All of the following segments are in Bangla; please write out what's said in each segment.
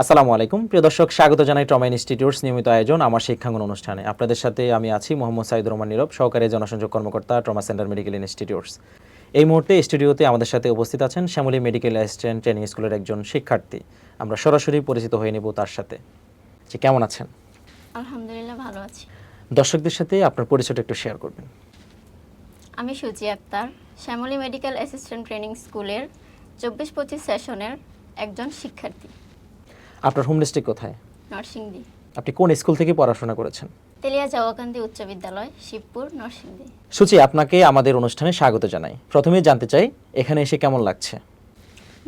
আসসালামু আলাইকুম। প্রিয় দর্শক স্বাগত জানাই ট্রমা ইনস্টিটিউটস নিয়মিত আয়োজন আমার শিক্ষাঙ্গন অনুষ্ঠানে। আপনাদের সাথে আমি আছি মোহাম্মদ সাইদুর রহমান নীরব সহকারী জনসংযোগ কর্মকর্তা ট্রমা সেন্টার মেডিকেল ইনস্টিটিউটস এই মুহূর্তে স্টুডিওতে আমাদের সাথে উপস্থিত আছেন শ্যামলী মেডিকেল অ্যাসিস্ট্যান্ট ট্রেনিং স্কুলের একজন শিক্ষার্থী। আমরা সরাসরি পরিচিত হয়ে নেব তার সাথে। যে কেমন আছেন? আলহামদুলিল্লাহ ভালো আছি। দর্শকদের সাথে আপনার পরিচয়টা একটু শেয়ার করবেন। আমি Suchi Akter Shyamoli medical assistant training স্কুলের চব্বিশ পঁচিশ সেশনের একজন শিক্ষার্থী। আপনার হোম ডিস্ট্রিক্ট কোথায়? নরসিংদী। আপনি কোন স্কুল থেকে পড়াশোনা করেছেন? তেলিয়া জাওয়াকান্দি উচ্চ বিদ্যালয় শিবপুর নরসিংদী। সুচি আপনাকে আমাদের অনুষ্ঠানে স্বাগত জানাই। প্রথমে জানতে চাই এখানে এসে কেমন লাগছে?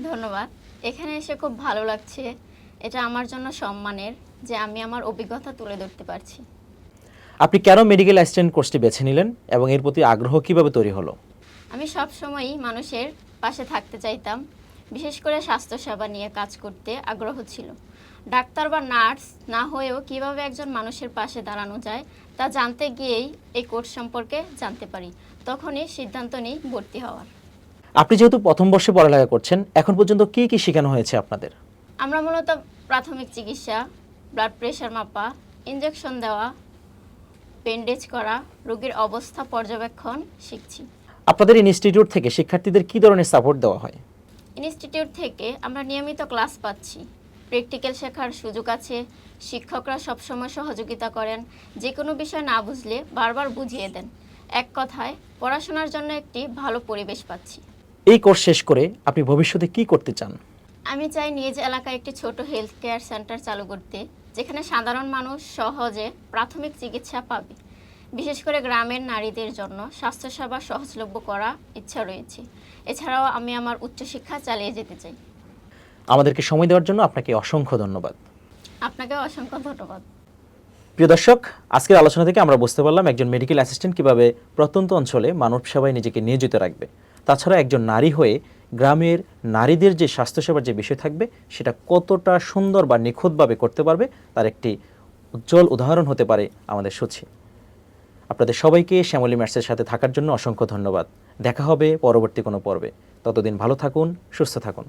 ধন্যবাদ। এখানে এসে খুব ভালো লাগছে। এটা আমার জন্য সম্মানের যে আমি আমার অভিজ্ঞতা তুলে ধরতে পারছি। আপনি কেন মেডিকেল অ্যাসিস্ট্যান্ট কোর্সটি বেছে নিলেন এবং এর প্রতি আগ্রহ কীভাবে তৈরি হলো? আমি সব সময়ই মানুষের পাশে থাকতে চাইতাম। বিশেষ করে স্বাস্থ্যসেবা নিয়ে কাজ করতে আগ্রহ ছিল। ডাক্তার বা নার্স না হয়েও কীভাবে একজন মানুষের পাশে দাঁড়ানো যায় তা জানতে গিয়েই এই কোর্স সম্পর্কে জানতে পারি। তখনই সিদ্ধান্ত নিই ভর্তি হওয়ার। আপনি যেহেতু প্রথম বর্ষে পড়ালেখা করছেন এখন পর্যন্ত কি কি শেখানো হয়েছে আপনাদের? আমরা মূলত প্রাথমিক চিকিৎসা ব্লাড প্রেশার মাপা ইঞ্জেকশন দেওয়া ব্যান্ডেজ করা রোগীর অবস্থা পর্যবেক্ষণ শিখছি। আপনাদের ইনস্টিটিউট থেকে শিক্ষার্থীদের কি ধরনের সাপোর্ট দেওয়া হয়? ইনস্টিটিউট থেকে আমরা নিয়মিত ক্লাস পাচ্ছি। প্র্যাকটিক্যাল শেখার সুযোগ আছে শিক্ষকরা সবসময় সহযোগিতা করেন যে কোনো বিষয় না বুঝলে বারবার বুঝিয়ে দেন। এক কথায় পড়াশোনার জন্য একটি ভালো পরিবেশ পাচ্ছি। এই কোর্স শেষ করে আপনি ভবিষ্যতে কি করতে চান? আমি চাই নিজ এলাকায় একটি ছোট হেলথ কেয়ার সেন্টার চালু করতে যেখানে সাধারণ মানুষ সহজে প্রাথমিক চিকিৎসা পাবে। বিশেষ করে গ্রামের নারীদের জন্য স্বাস্থ্যসেবা সহজলভ্য করা ইচ্ছা রয়েছে। এছাড়াও আমি আমার উচ্চশিক্ষা চালিয়ে যেতে চাই। আমাদেরকে সময় দেওয়ার জন্য আপনাকে অসংখ্য ধন্যবাদ। আপনাকে অসংখ্য ধন্যবাদ। প্রিয় দর্শক আজকের আলোচনা থেকে আমরা বুঝতে পারলাম একজন মেডিকেল অ্যাসিস্ট্যান্ট কীভাবে প্রত্যন্ত অঞ্চলে মানব সেবায় নিজেকে নিয়োজিত রাখবে। তাছাড়া একজন নারী হয়ে গ্রামের নারীদের যে স্বাস্থ্যসেবার যে বিষয় থাকবে সেটা কতটা সুন্দর বা নিখুঁতভাবে করতে পারবে তার একটি উজ্জ্বল উদাহরণ হতে পারে আমাদের সূচি আপনাদের সবাইকে শ্যামলী ম্যাটসের সাথে থাকার জন্য অসংখ্য ধন্যবাদ। দেখা হবে পরবর্তী কোনো পর্বে। ততদিন ভালো থাকুন, সুস্থ থাকুন।